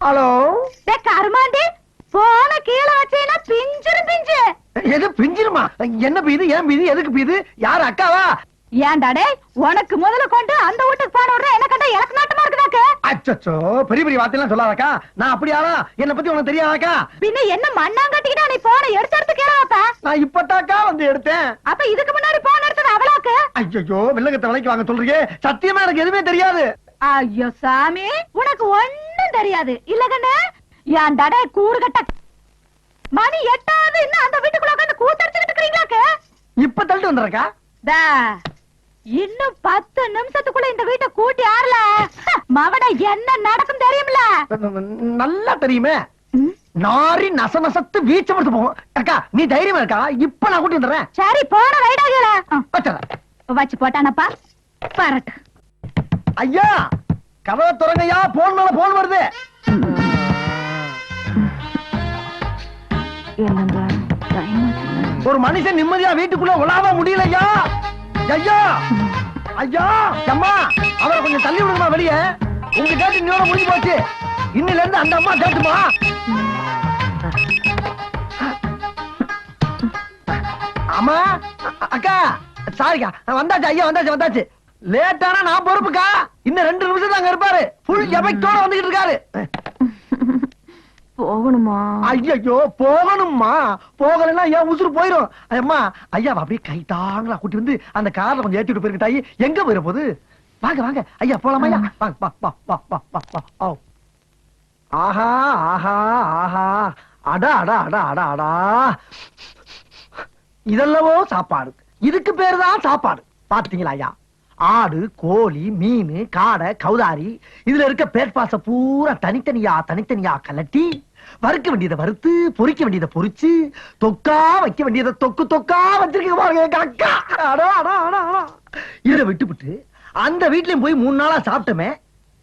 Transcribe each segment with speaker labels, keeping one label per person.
Speaker 1: Hello?
Speaker 2: Karumandi போன கீழே வச்சீனா பிஞ்சிரு பிஞ்சு.
Speaker 1: எது பிஞ்சிருமா? என்ன பீது ஏன் பீது எதுக்கு பீது? யார் அக்காவா?
Speaker 2: ஏன்டா டேய் உனக்கு முதல்ல கொண்டு அந்த வீட்டுக்கு போன உடனே என்ன கண்டா? எனக்கு நாட்டமா இருக்குதாக்கு
Speaker 1: அச்சச்சோ பெரிய பெரிய வார்த்தையெல்லாம் சொல்லாதக்கா. நான் அப்படி ஆளா என்ன பத்தி உனக்கு தெரியாதாக்கா?
Speaker 2: பின்ன என்ன மண்ணாங்கட்டிக்கிட்டா நீ போன எடுத்து எடுத்து கீழே வைப்ப
Speaker 1: நான் இப்பதாக்கா வந்து எடுத்தேன்.
Speaker 2: அப்ப இதுக்கு முன்னாடி போன எடுத்தது அவளாக்கு?
Speaker 1: ஐயோ வெள்ளங்கத்தை விலைக்கு வாங்க சொல்றீங்க. சத்தியமா எனக்கு எதுவுமே தெரியாது.
Speaker 2: ஐயோ சாமி உனக்கு ஒண்ணும் தெரியாது. இல்ல கண்ணு ஏன் டடே கூறு கட்ட மணி எட்டாவது இன்னும் அந்த வீட்டுக்குள்ள உட்காந்து கூத்தடிச்சுக்கிட்டு இருக்கீங்களாக்கு
Speaker 1: இப்ப தள்ளிட்டு வந்துடுறக்கா
Speaker 2: டா, இன்னும் பத்து நிமிஷத்துக்குள்ள இந்த வீட்டை கூட்டி ஆறல. மவட என்ன நடக்கும் தெரியுமில?
Speaker 1: நல்லா தெரியுமே. நாரி நச நசத்து வீச்ச மட்டும் போகும். அக்கா நீ தைரியமா இருக்கா? இப்ப நான் கூட்டி வந்துடுறேன்.
Speaker 2: சரி போன
Speaker 1: வச்சிடுறேன்.
Speaker 2: வச்சு போட்டானப்பா. பரட்டு.
Speaker 1: ஐயா கதவை திறங்கய்யா போன் மேல போன் வருது. ஒரு மனுஷன் நிம்மதியா வீட்டுக்குள்ள உலாவ முடியலையா? ஐயா! ஐயா! அம்மா அவரை கொஞ்சம் தள்ளி விடுமா வெளியே. உங்க கேட்டு இன்னொரு முடிஞ்சு போச்சு. இன்னில இருந்து அந்த அம்மா கேட்டுமா? அம்மா அக்கா சாரிக்கா. வந்தாச்சு ஐயா வந்தாச்சு வந்தாச்சு. லேட்டானா நான் பொறுப்புக்கா? இன்னும் ரெண்டு நிமிஷம் அங்க இருப்பாரு. ஃபுல் எபெக்டோட வந்துகிட்டு இருக்காரு.
Speaker 2: போகணுமா?
Speaker 1: ஐயோ போகணும்மா. போகலன்னா ஏன் உசுறு போயிரும். அம்மா ஐயா அப்படியே கை தாங்களா கூட்டி வந்து அந்த கார்ல கொஞ்சம் ஏத்தி விட்டு போயிருக்க தாயி. எங்க போயிட போகுது வாங்க வாங்க. ஐயா போலாமா ஐயா? வாங்க வா வா வா வா வா வா. ஓ ஆஹா ஆஹா ஆஹா. அடா அடா அடா அடா அடா. இதெல்லவோ சாப்பாடு. இதுக்கு பேரு தான் சாப்பாடு. பாத்தீங்களா ஐயா? ஆடு கோழி மீன் காடை கௌதாரி. இதுல இருக்க பேட்பாச பூரா தனித்தனியா தனித்தனியா கலட்டி வறுக்க வேண்டியதை வறுத்து பொறிக்க வேண்டியதை பொரிச்சு தொக்கா வைக்க வேண்டியதை தொக்கு தொக்கா வச்சிருக்க பாருங்க அடா அடா அடா அடா. இதை விட்டுவிட்டு அந்த வீட்லயும் போய் மூணு நாளா சாப்பிட்டோமே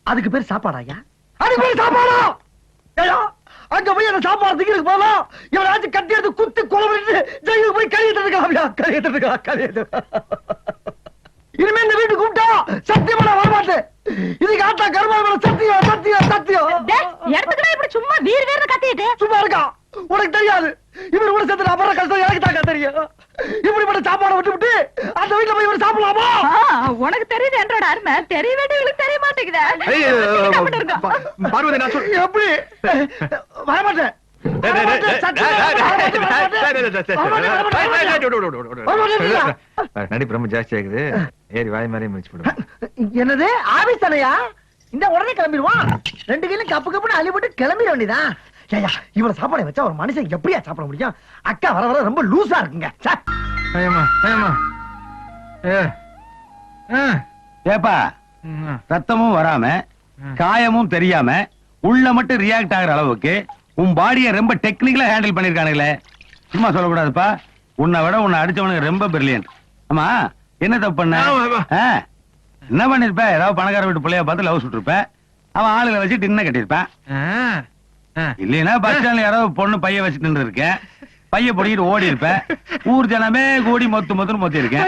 Speaker 1: அதுக்கு பேர் சாப்பாடாயா? அதுக்கு பேர் சாப்பாடா? அங்க போய் அந்த சாப்பாடு திங்கிறதுக்கு போகலாம் இவராச்சும் கட்டி எடுத்து குத்து கொலை பண்ணிட்டு ஜெயிலுக்கு போய் கழியிட்டு இருக்கா கழியிட்டு இருக்கா கழியிட்டு இனிமே இந்த வீட்டு கூப்பிட்டா சத்தியமா நான் வரமாட்டேன் இது காட்டா கருமா சத்தியம் சத்தியம் சத்தியம்
Speaker 2: எடுத்துக்கிட்டா இப்படி சும்மா வீர வீர கத்திட்டு
Speaker 1: சும்மா இருக்கா உனக்கு தெரியாது இவர் கூட சேர்த்து நான் கஷ்டம் எனக்கு தாக்கா தெரியும் இப்படிப்பட்ட சாப்பாடு விட்டு விட்டு அந்த வீட்டுல போய் இவர் சாப்பிடலாமா
Speaker 2: உனக்கு தெரியுது என்றோட அருமை தெரிய வேண்டியவங்களுக்கு தெரிய மாட்டேங்குதா
Speaker 3: பார்வதி நான் சொல்லு
Speaker 1: எப்படி வரமாட்டேன்
Speaker 3: நடிப்பு ரொம்ப ஜாஸ்தி ஆகுது ஏறி வாய் மாதிரியே முடிச்சு போடுவேன்
Speaker 1: என்னது? ஆபீஸ் தானையா? இந்த உடனே கிளம்பிடுவான் ரெண்டு கையிலும் கப்பு கப்புன்னு அள்ளிப்பட்டு கிளம்பிட வேண்டியதான் ஏயா இவ்வளவு சாப்பாடை வச்சா ஒரு மனுஷன் எப்படியா சாப்பிட முடியும்? அக்கா வர வர ரொம்ப லூசா இருக்குங்க.
Speaker 4: ஏப்பா ரத்தமும் வராம. காயமும் தெரியாம உள்ள மட்டும் ரியாக்ட் ஆகுற அளவுக்கு உன் பாடிய ரொம்ப டெக்னிக்கலா ஹேண்டில் பண்ணிருக்கானுங்களே. சும்மா சொல்லக்கூடாதுப்பா. உன்னை விட உன்னை அடிச்சவனுக்கு ரொம்ப பிரில்லியன்ட் ஆமா என்ன தப்பு பண்ண? என்ன பண்ணிருப்ப? ஏதாவது பணக்கார வீட்டு பிள்ளைய பார்த்து லவ் சுட்டிருப்ப. அவன் ஆளுகளை வச்சு டின்ன கட்டியிருப்பேன். இல்லைன்னா பஸ் ஸ்டாண்ட்ல யாராவது பொண்ணு பைய வச்சுட்டு இருக்கேன் பைய பிடிக்கிட்டு ஓடி இருப்பேன் ஊர் ஜனமே கூடி மொத்து மொத்துன்னு மொத்தி இருக்கேன்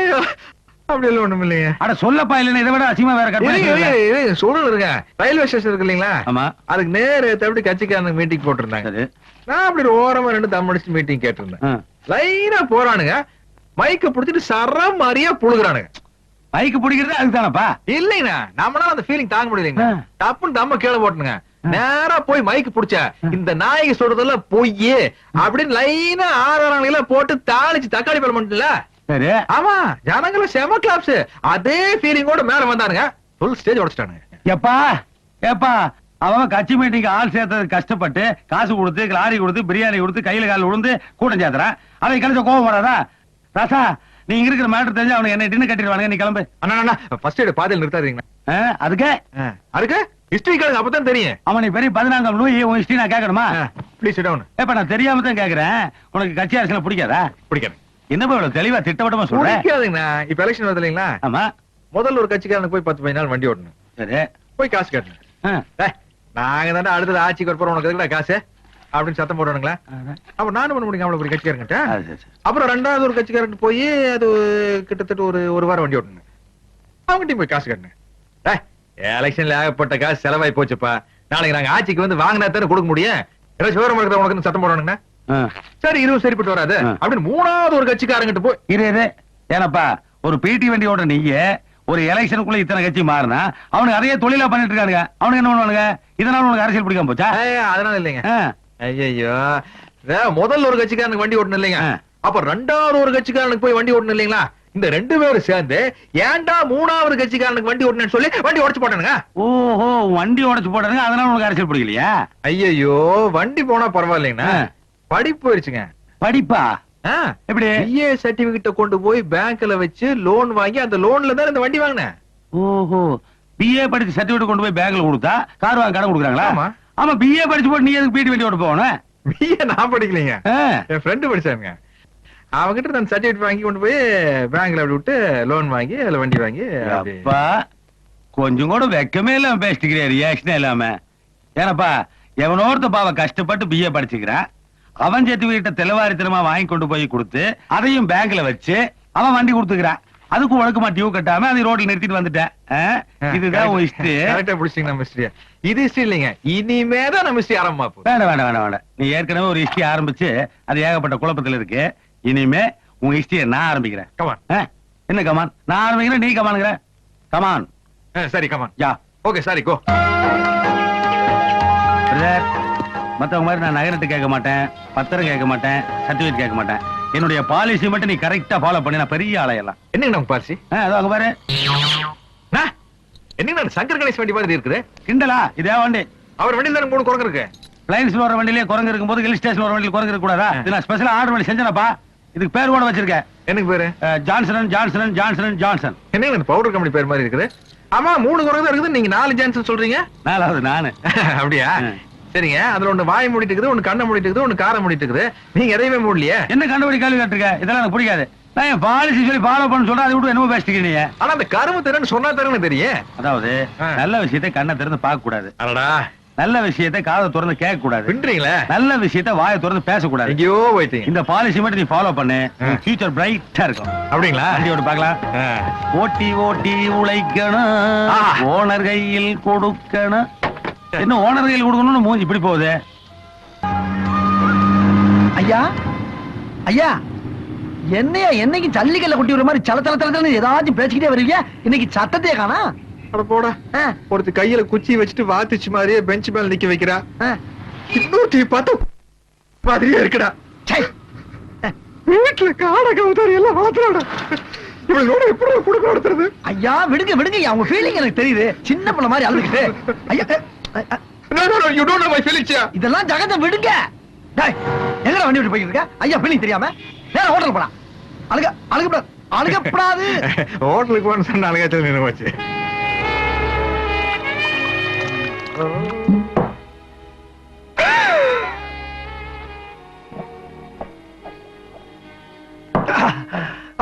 Speaker 3: அப்படி எல்லாம் ஒண்ணும் இல்லைங்க
Speaker 4: அட சொல்லப்பா இல்லைன்னா இதை விட அசிங்கமா வேற
Speaker 3: இருங்க, இருங்க,
Speaker 4: கட்ட
Speaker 3: இருங்க, சூழல் இருங்க. ரயில்வே ஸ்டேஷன் இருக்கு இல்லைங்களா?
Speaker 4: ஆமா.
Speaker 3: அதுக்கு நேரு எப்படி கட்சிக்காரங்க மீட்டிங் போட்டிருந்தாங்க. நான் அப்படி ஓரமா ரெண்டு தம் அடிச்சு மீட்டிங் கேட்டிருந்தேன். லைனா போறானுங்க. மைக்க புடிச்சிட்டு சரம் மாதிரியா புழுகுறானுங்க.
Speaker 4: பைக்கு பிடிக்கிறது அதுதானப்பா?
Speaker 3: இல்லைங்கண்ணா நம்மளால அந்த ஃபீலிங் தாங்க முடியலைங்க
Speaker 4: ஆ.
Speaker 3: டப்புன்னு தம்ம கீழே போட்டுனுங்க. நேரா போய் மைக் புடிச்ச இந்த நாய்க்கு சொல்றதுல பொய் அப்படின்னு லைனா ஆறாரங்களை போட்டு தாளிச்சு தக்காளி பழம் பண்ணல
Speaker 4: சரி.
Speaker 3: ஆமா ஜனங்கள செம கிளாப்ஸ் அதே ஃபீலிங்கோட மேல வந்தானுங்க. ஃபுல் ஸ்டேஜ் உடைச்சிட்டானுங்க.
Speaker 4: எப்பா ஏப்பா அவன் கட்சி மீட்டிங் ஆள் சேர்த்தது கஷ்டப்பட்டு காசு கொடுத்து லாரி கொடுத்து பிரியாணி கொடுத்து கையில கால விழுந்து கூட்டம் சேர்த்துறான். அதை கழிச்ச கோவம் வராதா? ராசா நீ இங்க இருக்கிற மேட்டர் தெரிஞ்சு அவனுக்கு என்ன டின்னு கட்டிடுவானுங்க. நீ கிளம்பு.
Speaker 3: அண்ணா அண்ணா ஃபர்ஸ்ட் எய்ட் பாதையில் நிறுத்தாதீங்க
Speaker 4: ஆ, அதுக்கு?
Speaker 3: அதுக்கு? ஹிஸ்டரி கேளுங்க அப்பதான் தெரியும்.
Speaker 4: அவன் நீ பெரிய பதினாங்காம் நூய் உன் ஹிஸ்டரி நான் கேட்கணுமா?
Speaker 3: ப்ளீஸ் டவுன்
Speaker 4: ஏப்பா நான் தெரியாம தான் கேக்குறேன். உனக்கு கட்சி அரசியல பிடிக்காதா?
Speaker 3: பிடிக்காது.
Speaker 4: என்னப்பா இவ்வளவு தெளிவா திட்டவட்டமா சொல்றேன்
Speaker 3: பிடிக்காதுங்கண்ணா. இப்ப எலெக்ஷன் வருது இல்லைங்களா?
Speaker 4: ஆமா.
Speaker 3: முதல்ல ஒரு கட்சிக்காரனுக்கு போய் பத்து பதினாலு வண்டி ஓட்டணும்.
Speaker 4: சரி.
Speaker 3: போய் காசு கட்டணும். நாங்க தானே அடுத்தது ஆட்சிக்கு வரப்போறோம். உனக்கு எதுக்குடா காசு? அப்படின்னு சத்தம் போடுவானுங்களா அப்ப நானும் பண்ண முடியும் அவ்வளவு பெரிய கட்சிக்காரங்கிட்ட. அப்புறம் ரெண்டாவது ஒரு கட்சிக்காரன் போய் அது கிட்டத்தட்ட ஒரு ஒரு வாரம் வண்டி ஓட்டுங்க அவங்ககிட்டயும் போய் காசு கட்டினேன். எலெக்ஷன்ல ஏகப்பட்ட காசு செலவாய் போச்சுப்பா. நாளைக்கு நாங்க ஆட்சிக்கு வந்து வாங்கினா தானே கொடுக்க முடியும். ஏதோ சிவரம் இருக்கிற உனக்கு சத்தம்
Speaker 4: ஆ.
Speaker 3: சரி இருபது சரிப்பட்டு வராது. அப்படின்னு மூணாவது ஒரு கட்சிக்காரங்கிட்ட போய்
Speaker 4: இரு ஏனப்பா ஒரு பிடி வண்டி ஓட்ட நீங்க ஒரு எலெக்ஷனுக்குள்ள இத்தனை கட்சி மாறினா அவனுக்கு அதையே தொழிலா பண்ணிட்டு இருக்கானுங்க. அவனுக்கு என்ன பண்ணுவானுங்க? இதனால உனக்கு அரசியல் பிடிக்காம போச்சா?
Speaker 3: அதனால இல்லைங்க. ஐயோ முதல்ல ஒரு கட்சிக்காரனுக்கு வண்டி ஓட்டணும் இல்லைங்க. அப்ப ரெண்டாவது ஒரு கட்சிக்காரனுக்கு போய் வண்டி ஓட்டணும் இல்லைங்களா? இந்த ரெண்டு பேரும் சேர்ந்து ஏன்டா மூணாவது கட்சிக்காரனுக்கு வண்டி ஓட்டணும்னு சொல்லி வண்டி உடைச்சு போட்டானுங்க?
Speaker 4: ஓஹோ வண்டி உடைச்சு போடுறாங்க அதனால உனக்கு அரசியல் பிடிக்கலையா
Speaker 3: ஐயோ வண்டி போனா பரவாயில்லைங்கண்ணா. படிப்பு போயிருச்சுங்க.
Speaker 4: படிப்பா? எப்படி?
Speaker 3: பிஏ சர்டிபிகேட்ட கொண்டு போய் பேங்க்ல வச்சு லோன் வாங்கி அந்த லோன்ல தான் இந்த வண்டி வாங்கினேன்.
Speaker 4: ஓஹோ. பிஏ படிச்சு சர்டிபிகேட் கொண்டு போய் பேங்க்ல கொடுத்தா கார் வாங்க கடன் கொடுக்குறாங்களா?
Speaker 3: ஆமா.
Speaker 4: பிஏ படிச்சு போட்டு நீ எதுக்கு பிடி வண்டி ஓட்ட போகணும்?
Speaker 3: பிஏ நான் படிக்கலைங்க. என் ஃப்ரெண்டு படிச்சாங்க அவங்கிட்ட நான் சர்டிபிகேட் வாங்கி கொண்டு போய் பேங்க்ல அப்படி விட்டு லோன் வாங்கி அதுல வண்டி வாங்கி
Speaker 4: அப்பா கொஞ்சம் கூட வெக்கமே இல்லாம பேசிட்டுக்கிறியா ரியாக்ஷனே இல்லாம. ஏனப்பா எவனோ ஒருத்த பாவ கஷ்டப்பட்டு பிஏ படிச்சுக்கிறான். அவன் சர்டிபிகேட்ட தெளிவாரித்தனமா வாங்கி கொண்டு போய் கொடுத்து அதையும் பேங்க்ல வச்சு அவன் வண்டி கொடுத்துக்கிறான். அதுக்கு ஒழுக்கமா டியூ கட்டாம அதை ரோட்ல நிறுத்திட்டு வந்துட்டேன்? இதுதான் உன் ஹிஸ்டரி
Speaker 3: கரெக்டா பிடிச்சிங்க நம்ம ஹிஸ்டரிய இது ஹிஸ்டரி இல்லைங்க. இனிமே தான் நம்ம ஹிஸ்டரி ஆரம்பமா போகுது.
Speaker 4: வேண்டாம் வேண்டாம் வேண்டாம் வேண்டாம் நீ ஏற்கனவே ஒரு ஹிஸ்டரி ஆரம்பிச்சு அது ஏகப்பட்ட குழப்பத்துல இருக்கு. இனிமே உன் ஹிஸ்டரியை நான் ஆரம்பிக்கிறேன்.
Speaker 3: கமான்?
Speaker 4: என்ன கமான் நான் ஆரம்பிக்கிறேன் நீ கமானுங்கிற கமான்
Speaker 3: சரி
Speaker 4: come on
Speaker 3: yeah. Okay sorry
Speaker 4: go மத்தவங்க மாதிரி நான் நகரத்து கேட்க மாட்டேன் பத்திரம் கேட்க மாட்டேன் சர்டிபிகேட் கேட்க மாட்டேன். என்னுடைய பாலிசி மட்டும் நீ கரெக்டா ஃபாலோ பண்ணி நான் பெரிய ஆளையெல்லாம்
Speaker 3: என்னங்க
Speaker 4: ஆ, அதோ அங்க பாரு.
Speaker 3: என்னங்க சங்கர் கணேஷ் வண்டி மாதிரி இருக்குது?
Speaker 4: கிண்டலா? இதே வண்டி.
Speaker 3: அவர் வண்டியில தானே மூணு குரங்கு இருக்கு?
Speaker 4: லைன்ஸ்ல வர வண்டியிலே குரங்கு இருக்கும்போது ஹில் ஸ்டேஷன் வர வண்டியில் குரங்கு கூடாதா இது நான் ஸ்பெஷலா ஆர்டர் பண்ணி செஞ்சேனப்பா. இதுக்கு பேர் கூட வச்சிருக்கேன்.
Speaker 3: எனக்கு பேரு?
Speaker 4: ஜான்சன் ஜான்சன் ஜான்சன் ஜான்சன்
Speaker 3: என்னங்க பவுடர் கம்பெனி பேர் மாதிரி இருக்குது? ஆமா மூணு குரங்கு இருக்குது. நீங்க நாலு ஜான்சன் சொல்றீங்க?
Speaker 4: நாலாவது நானு.
Speaker 3: அப்படியா. சரிங்க. அதுல ஒண்ணு வாய் மூடிட்டு இருக்குது ஒண்ணு கண்ணை மூடிட்டு இருக்குது ஒண்ணு காரை மூடிட்டு இருக்குது நீங்க எதையுமே மூடலையே?
Speaker 4: என்ன கண்டுபிடி கேள்வி கேட்டிருக்க? இதெல்லாம் எனக்கு பிடிக்காது. நான் என் பாலிசி சொல்லி ஃபாலோ பண்ண சொல்றேன் அதை விட்டு என்னமோ நீ
Speaker 3: ஆனா அந்த கரும்பு திறன் சொன்னா தரணும் தெரியும்.
Speaker 4: அதாவது. நல்ல விஷயத்தை கண்ணை திறந்து பார்க்க கூடாது
Speaker 3: அடடா.
Speaker 4: நல்ல விஷயத்தை காதை திறந்து கேட்க கூடாது நல்ல விஷயத்தை வாயை திறந்து பேசக்கூடாது.
Speaker 3: எங்கேயோ போயிட்டீங்க.
Speaker 4: இந்த பாலிசி மட்டும் நீ ஃபாலோ பண்ணு. ஃபியூச்சர் பிரைட்டா இருக்கும்.
Speaker 3: அப்படிங்களா?
Speaker 4: வண்டியோட பார்க்கலாம். ஓட்டி ஓட்டி உழைக்கணும். ஓனர் கையில் கொடுக்கணும். என்ன ஓனர் கையில் கொடுக்கணும்னு மூஞ்சி இப்படி போகுது?
Speaker 1: ஐயா ஐயா என்னையா என்னைக்கு ஜல்லிக்கல்ல கொட்டி விடுற மாதிரி சல தல தல ஏதாச்சும் பேசிக்கிட்டே வருவீங்க இன்னைக்கு சத்தத்தையே காணா.
Speaker 3: அட போடா. ஒருத்தி கையில குச்சி வச்சுட்டு வாத்துச்சு மாதிரியே பெஞ்ச் மேல நிக்க வைக்கிறா. இன்னொருத்தி பார்த்தா மாதிரியே இருக்குடா. வீட்டுல காடை கவுதாரி எல்லாம் வளர்த்துறாடா இவங்களோட எப்படி குடுக்க நடத்துறது
Speaker 1: ஐயா விடுங்க விடுங்க உங்க ஃபீலிங் எனக்கு தெரியுது. சின்ன பிள்ளை மாதிரி அழுதுகிட்டு. ஐயா
Speaker 3: No, no, no, you don't know my feelings, yeah.
Speaker 1: இதெல்லாம் ஜகத்தை விடுங்க. டேய் எங்கடா வண்டி விட்டு போயிட்டு இருக்க? ஐயா ஃபீலிங் தெரியாம? நேரா ஹோட்டல் போலாம். அழுக அழுகப்படாது அழுகப்படாது.
Speaker 3: ஹோட்டலுக்கு போன சொன்ன அழகாச்சல் நின்று போச்சு.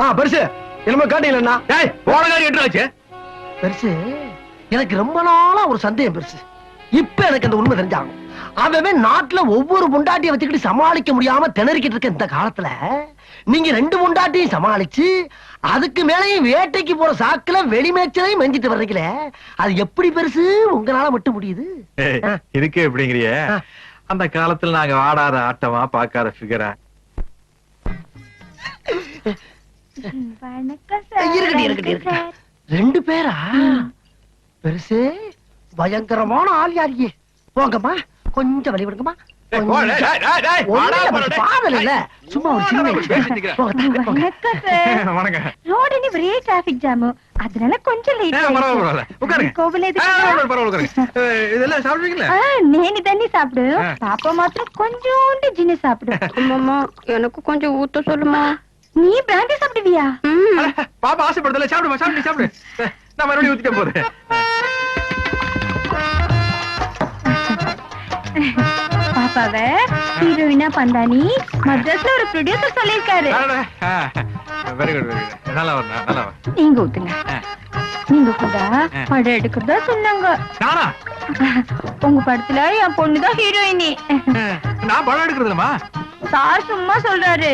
Speaker 1: ஆ பெருசு என்னமோ காட்டீங்களா
Speaker 3: ஏய் போன காரி எட்டு ஆச்சு
Speaker 1: பெருசு எனக்கு ரொம்ப நாளா ஒரு சந்தேகம் பெருசு. இப்ப எனக்கு அந்த உண்மை தெரிஞ்சாகும். அவன் நாட்டுல ஒவ்வொரு முண்டாட்டியை வச்சுக்கிட்டு சமாளிக்க முடியாம திணறிக்கிட்டு இருக்க இந்த காலத்துல நீங்க ரெண்டு முண்டாட்டியும் சமாளிச்சு அதுக்கு மேலயும் வேட்டைக்கு போற சாக்குல வெளிமேச்சலையும் மெஞ்சிட்டு வர்றீங்களே அது எப்படி பெருசு? உங்களால மட்டும் முடியுது.
Speaker 3: இதுக்கே எப்படிங்கிறிய. அந்த காலத்துல நாங்க ஆடாத ஆட்டமா பார்க்காத ஃபிகரா
Speaker 1: இருக்கட்டும் ரெண்டு பேரா? பெருசு. பயங்கரமான ஆள் யாரியே போங்கம்மா. கொஞ்சம் வழி விடுங்கம்மா.
Speaker 3: நான்
Speaker 2: அதனால கொஞ்சம் నేను தண்ணி சாப்பிடு. பாப்பா மாத்திரம் கொஞ்சோண்டு ஜின்னு சாப்பிடு.
Speaker 5: எனக்கு கொஞ்சம் ஊத்த சொல்லுமா?
Speaker 2: நீ பிராண்டி சாப்பிடுவியா?
Speaker 3: பாப்பா ஆசைப்படுதல சாப்பிடுமா சாப்பிடு சாப்பிடு. நான் மறுபடியும் ஊத்திட்டே போறேன்
Speaker 2: பாப்பாவ ஹீரோயினா பந்தானி மദ്രാஸ்ல ஒரு ப்ரொடியூசர் சொல்லிருக்காரு
Speaker 3: வெரி குட் வெரி குட் நல்லா வரணும் நல்லா வரும்
Speaker 2: நீங்க ஊத்துங்க.
Speaker 5: நீங்க கூட படம் எடுக்கிறதா சொன்னாங்க.
Speaker 3: நானா?
Speaker 5: உங்க படத்துல என் பொண்ணுதான் ஹீரோயினி
Speaker 3: நான் படம் எடுக்கிறது இல்லம்மா
Speaker 5: சார் சும்மா சொல்றாரு.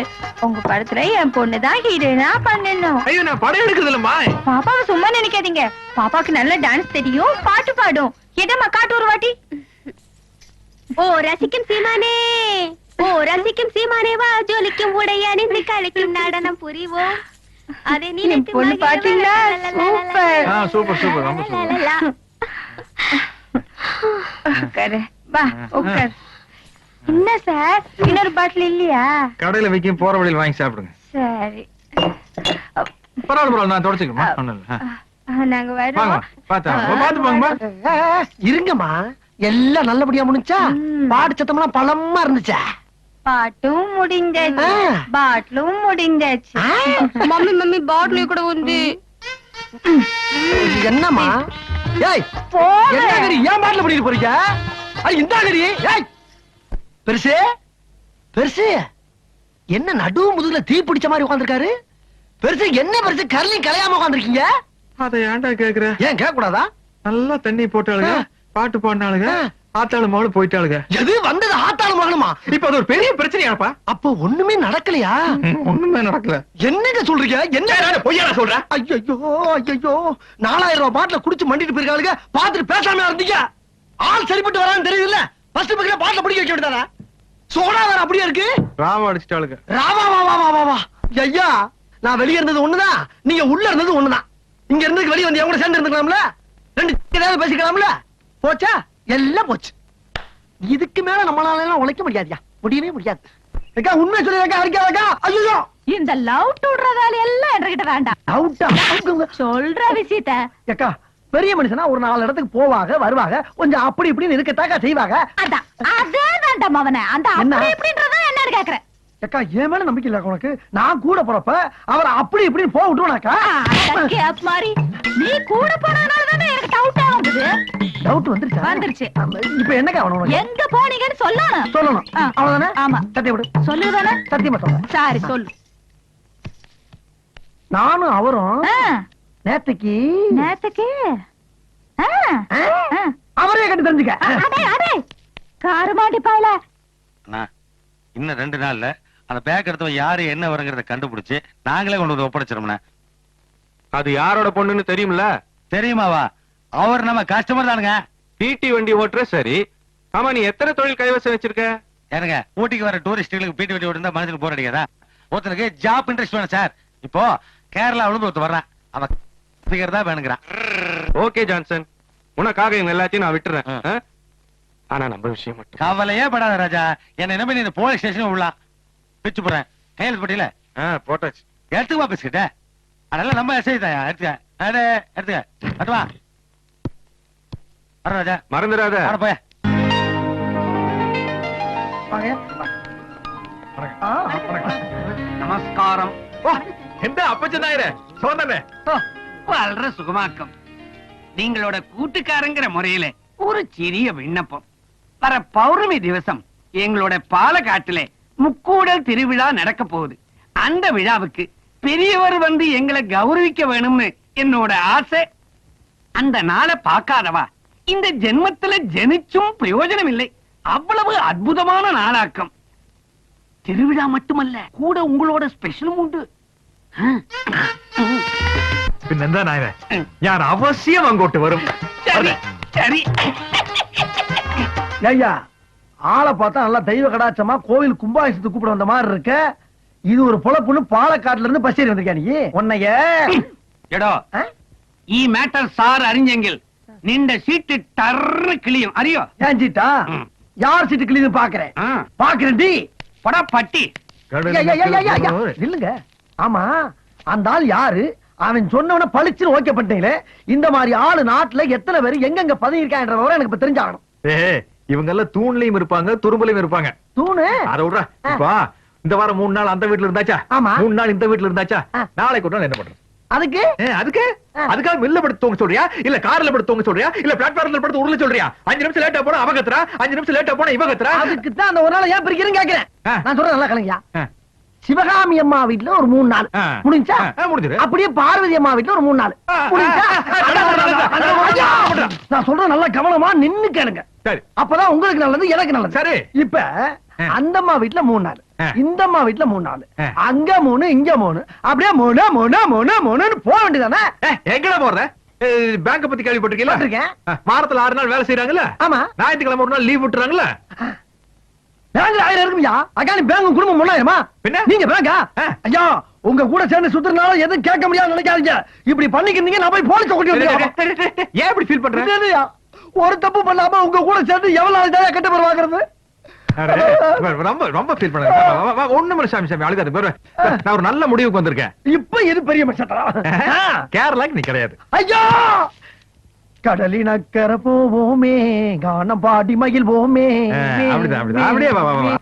Speaker 5: உங்க படத்துல என் பொண்ணுதான் ஹீரோயினா பண்ணணும்.
Speaker 3: ஐயோ நான் படம் எடுக்கிறது இல்லம்மா
Speaker 5: பாப்பாவை சும்மா நினைக்காதீங்க. பாப்பாக்கு நல்ல டான்ஸ் தெரியும் பாட்டு பாடும். எதம்மா காட்டு ஒரு வாட்டி? ஓ ரசிக்கும் சீமானே ஓ ரசிக்கும் சீமானே வா ஜொலிக்கும் உடைய அணிந்து கழிக்கும் நடனம் புரிவோம் அதை நீ பொண்ணு பாத்தீங்களா சூப்பர்
Speaker 3: சூப்பர் சூப்பர் ரொம்ப சூப்பர்
Speaker 5: வா உட்கார் என்ன சார் இன்னொரு பாட்டில் இல்லையா
Speaker 3: கடையில விக்கும் போற வழியில் வாங்கி சாப்பிடுங்க
Speaker 5: சரி
Speaker 3: பரவாயில்ல பரவாயில்ல நான். ஆ,
Speaker 5: நாங்க வரோம்
Speaker 3: பாத்தா பாத்து
Speaker 1: ஏ, இருங்கம்மா எல்லாம் நல்லபடியா முடிஞ்சா. பாட்டு சத்தம்லாம் பலமா இருந்துச்சா?
Speaker 5: பாட்டும் முடிஞ்சாச்சு. பாட்டிலும் முடிஞ்சாச்சு. மம்மி மம்மி பாட்டில் கூட வந்து
Speaker 1: இது என்னம்மா? ஏய் என்ன கறி ஏன் பாட்டில பண்ணிட்டு போறீங்க? இந்த கறி ஏய். பெருசு பெருசு. என்ன நடு முதுகுல தீ பிடிச்ச மாதிரி உட்கார்ந்திருக்காரு? பெருசு என்ன பெருசு? கரலையும் கலையாம உட்கார்ந்திருக்கீங்க?
Speaker 3: அதை ஏன்டா கேக்குற?
Speaker 1: ஏன் கேட்க கூடாதா
Speaker 3: நல்லா தண்ணி
Speaker 1: ஆ.
Speaker 3: பாட்டு பாடினாளுங்க
Speaker 1: ஆ.
Speaker 3: ஆத்தாளு மகளும் போயிட்டாளுங்க.
Speaker 1: எது? வந்தது ஆத்தாலும் மகனுமா
Speaker 3: இப்ப அது ஒரு பெரிய பிரச்சனையாப்பா.
Speaker 1: அப்போ ஒண்ணுமே நடக்கலையா?
Speaker 3: ஒண்ணுமே நடக்கல.
Speaker 1: என்னங்க சொல்றீங்க? என்ன?
Speaker 3: பொய்யா சொல்ற
Speaker 1: ஐயோ ஐயோ நாலாயிரம் ரூபாய் பாட்டில குடிச்சு மண்டிட்டு போயிருக்காளுங்க. பாத்துட்டு பேசாம இருந்தீங்க. ஆள் சரிப்பட்டு வரான்னு தெரியுதுல்ல. ஃபர்ஸ்ட் பக்கத்துல பாட்டில பிடிக்க வைக்க விட்டாரா சோடா வேற அப்படியே இருக்கு.
Speaker 3: ராவ அடிச்சிட்டாளுங்க.
Speaker 1: ராவா வா வா வா வா வா ஐயா நான் வெளிய இருந்தது ஒண்ணுதான். நீங்க உள்ள இருந்தது ஒண்ணுதான். இங்க இருந்து வெளிய வந்து எவ்வளவு சேர்ந்து இருந்துக்கலாம்ல? ரெண்டு ஏதாவது பேசிக்கலாம்ல? போச்சா? எல்லாம் போச்சு. இதுக்கு மேல நம்மளால எல்லாம் உழைக்க முடியாதுயா? முடியவே முடியாது. அக்கா உண்மை சொல்லிருக்கா அடிக்காதக்கா ஐயோ
Speaker 2: இந்த லவ் விடுறதால எல்லாம் என்கிட்ட வேண்டாம்.
Speaker 1: அவுட்டா
Speaker 2: சொல்ற விஷயத்த.
Speaker 1: அக்கா பெரிய மனுஷனா ஒரு நாலு இடத்துக்கு போவாங்க வருவாங்க கொஞ்சம் அப்படி இப்படின்னு இருக்கட்டாக்கா செய்வாங்க
Speaker 2: அதான். அதே வேண்டாம் அவன. அந்த
Speaker 1: என்ன?
Speaker 2: அப்படி இப்படின்றத என்னன்னு கேக்குறேன்.
Speaker 1: அக்கா என் மேல நம்பிக்கை இல்ல உனக்கு. நான் கூட போறப்ப அவரை அப்படி இப்படின்னு போக விட்டுருவானாக்கா?
Speaker 2: மாதிரி. நீ கூட போனதுனால தானே எனக்கு டவுட்
Speaker 1: வந்துருச்சா?
Speaker 2: வந்துருச்சு.
Speaker 1: இப்ப என்னக்கா வேணும் உனக்கு?
Speaker 2: எங்க போனீங்கன்னு சொல்லணும்.
Speaker 1: சொல்லணும். அவ்வளவுதானே?
Speaker 2: ஆமா.
Speaker 1: சத்திய விடு.
Speaker 2: சொல்லுதானே
Speaker 1: சத்தியமா சொல்றேன்.
Speaker 2: சரி சொல்லு.
Speaker 1: நானும் அவரும் நேத்துக்கு
Speaker 2: நேத்துக்கு.
Speaker 1: அவரே கட்டி தெரிஞ்சுக்க.
Speaker 2: அடே அடே காரு மாட்டி பாயல
Speaker 4: அண்ணா, இன்னும் ரெண்டு நாள்ல அந்த பேக் எடுத்தவன் யாரு என்ன வருங்கிறத கண்டுபிடிச்சு நாங்களே கொண்டு வந்து ஒப்படைச்சிரோம்ண்ணே
Speaker 3: அது யாரோட பொண்ணுன்னு தெரியும்ல?
Speaker 4: தெரியுமாவா? அவர் நம்ம கஸ்டமர் தானுங்க.
Speaker 3: பிடி வண்டி ஓட்டுற சரி. ஆமா நீ எத்தனை தொழில் கைவசம் வச்சிருக்க?
Speaker 4: ஏனுங்க ஊட்டிக்கு வர டூரிஸ்டுகளுக்கு பீட்டு வண்டி ஓட்டுந்தா மனசுக்கு போர் அடிக்காதா? ஒருத்தனுக்கு ஜாப் இன்ட்ரெஸ்ட் வேணும் சார் இப்போ கேரளா விழுந்து ஒருத்தர் வர்றான். அவன் தான் வேணுங்கிறான்.
Speaker 3: ஓகே ஜான்சன் உனக்காக இவங்க எல்லாத்தையும் நான் விட்டுறேன்? ஆனா நம்ம விஷயம் மட்டும்.
Speaker 4: கவலையே படாத ராஜா. என்ன என்ன பண்ணி இந்த போலீஸ் ஸ்டேஷன் விடலாம். பிச்சு போறேன் கையெழுத்து போட்டியில?
Speaker 3: போட்டாச்சு.
Speaker 4: எடுத்துக்குவா பிஸ்கிட்ட அதெல்லாம் நம்ம எஸ்ஐ தான் எடுத்துக்க. அடே எடுத்துக்க. அட்டுவா வர ராஜா.
Speaker 3: மறந்துடாத.
Speaker 4: போய.
Speaker 1: வாங்க. ஆ, வணக்கம்.
Speaker 6: நமஸ்காரம்.
Speaker 3: எந்த அப்பச்சன் நாயரே? சோதனை
Speaker 6: வளர சுகமாக்கம். நீங்களோட கூட்டுக்காரங்கிற முறையில ஒரு சிறிய விண்ணப்பம். வர பௌர்ணமி திவசம் எங்களோட பாலக்காட்டுல முக்கூடல் திருவிழா நடக்க போகுது. அந்த விழாவுக்கு பெரியவர் வந்து எங்களை கௌரவிக்க வேணும்னு என்னோட ஆசை. அந்த நாளை பார்க்காதவா? இந்த ஜென்மத்துல ஜெனிச்சும் பிரயோஜனம் இல்லை அவ்வளவு அற்புதமான நாளாக்கம் திருவிழா மட்டுமல்ல கூட உங்களோட ஸ்பெஷலும் உண்டு
Speaker 3: പിന്നെന്താ നായരെ ഞാൻ അവശ്യം അങ്ങോട്ട് വരും
Speaker 6: சரி சரி
Speaker 1: ஐயா ஆளை பார்த்தா நல்லா தெய்வ கடாச்சமா கோவில் கும்பாபிஷத்துக்கு கூப்பிட வந்த மாதிரி இருக்க இது ஒரு பொழப்புன்னு பாலக்காட்டுல இருந்து பஸ் ஏறி வந்திருக்கியா நீ உன்னைய
Speaker 6: എടോ
Speaker 1: ஆ?
Speaker 6: ഈ മാറ്റർ സാർ അറിഞ്ഞെങ്കിൽ நின்ற சீட்டு டர்னு கிளியும் அறியோ?
Speaker 1: ஏன் சீட்டா? யார் சீட்டு கிளியும் பாக்குறேன். பாக்குறேன் டி. படா பட்டி. நில்லுங்க. ஆமா அந்த ஆள் யாரு? அவன் சொன்னவன பளிச்சுன்னு ஓகே பண்ணிட்டீங்களே. இந்த மாதிரி ஆளு நாட்டுல எத்தனை பேர் எங்கெங்க பதுங்கிருக்கான்ற விவரம் எனக்கு இப்ப தெரிஞ்சாகணும்.
Speaker 3: இவங்க எல்லாம் தூண்லயும் இருப்பாங்க துரும்பலையும் இருப்பாங்க.
Speaker 1: தூணு?
Speaker 3: அத விடுறா இந்த வாரம் மூணு நாள் அந்த வீட்டுல இருந்தாச்சா? மூணு நாள் இந்த வீட்டுல இருந்தாச்சா? நாளைக்கு ஒரு நாள் என்ன பண்றேன்
Speaker 1: அதுக்கு
Speaker 3: அதுக்கு. அதுக்காக மில்ல படுத்து தூங்க சொல்றியா இல்ல கார்ல படுத்து தூங்க சொல்றியா இல்ல பிளாட்ஃபார்ம்ல படுத்து உருள சொல்றியா அஞ்சு நிமிஷம் லேட்டா போனா அவ கத்துறா அஞ்சு நிமிஷம் லேட்டா போனா இவ கத்துறா
Speaker 1: அதுக்கு தான் அந்த ஒரு நாள் ஏன் பிரிக்கிறேன்னு கேக்குறேன். நான் சொல்றேன் நல்லா கலங்கயா. சிவகாமி அம்மா வீட்டுல ஒரு மூணு நாள். முடிஞ்சா
Speaker 3: முடிஞ்சிரு.
Speaker 1: அப்படியே பார்வதி அம்மா வீட்டுல ஒரு மூணு நாள் நான் சொல்றேன் நல்லா கவனமா நின்னு கேளுங்க
Speaker 3: சரி
Speaker 1: அப்பதான் உங்களுக்கு நல்லது எனக்கு நல்லது
Speaker 3: சரி.
Speaker 1: இப்ப. அந்த அம்மா வீட்டுல மூணு நாள். இந்த அம்மா வீட்டுல மூணு நாள். அங்க மூணு இங்க மூணு. அப்படியே மூணு மூணு மூணு மூணுன்னு போக வேண்டியதானே
Speaker 3: எங்கடா போற? பேங்க பத்தி கேள்விப்பட்டிருக்கீங்களா?
Speaker 1: பட்டிருக்கேன்.
Speaker 3: ஆ, வாரத்துல ஆறு நாள் வேலை செய்யறாங்கல்ல
Speaker 1: ஆமா.
Speaker 3: ஞாயிற்றுக்கிழமை ஒரு நாள் லீவ் விட்டுறாங்கல்ல?
Speaker 1: பேங்க் ஆயிரம் இருக்கும்யா அக்கானி பேங்க் குடும்பம் முன்னாயிரமா
Speaker 3: பின்ன?
Speaker 1: நீங்க பேங்கா. ஐயா உங்க கூட சேர்ந்து சுத்துறதுனால எதுவும் கேட்க முடியாது நினைக்காதீங்க. இப்படி பண்ணிக்கிறீங்க நான் போய் போலீஸ்
Speaker 3: டேய், ஏன் இப்படி ஃபீல் பண்ற?
Speaker 1: இல்லையா? ஒரு தப்பு பண்ணாம உங்க கூட சேர்ந்து எவ்வளவு நாள் கெட்ட பேர் வாங்குறது?
Speaker 3: ரொம்ப ரொம்ப ஃபீல் பண்ண சாமி சாமி அழுகாது. பாரு. நான் ஒரு நல்ல முடிவுக்கு வந்திருக்கேன்.
Speaker 1: இப்ப எது பெரிய மச்சத்தரம்
Speaker 3: கேரளாக்கு நீ கிடையாது.
Speaker 1: ஐயா! கடலினக்கரை போவோமே கானம் பாடி மகிழ்வோமே.
Speaker 3: அப்படிதான் அப்படிதான். அப்படியே வா வா வா.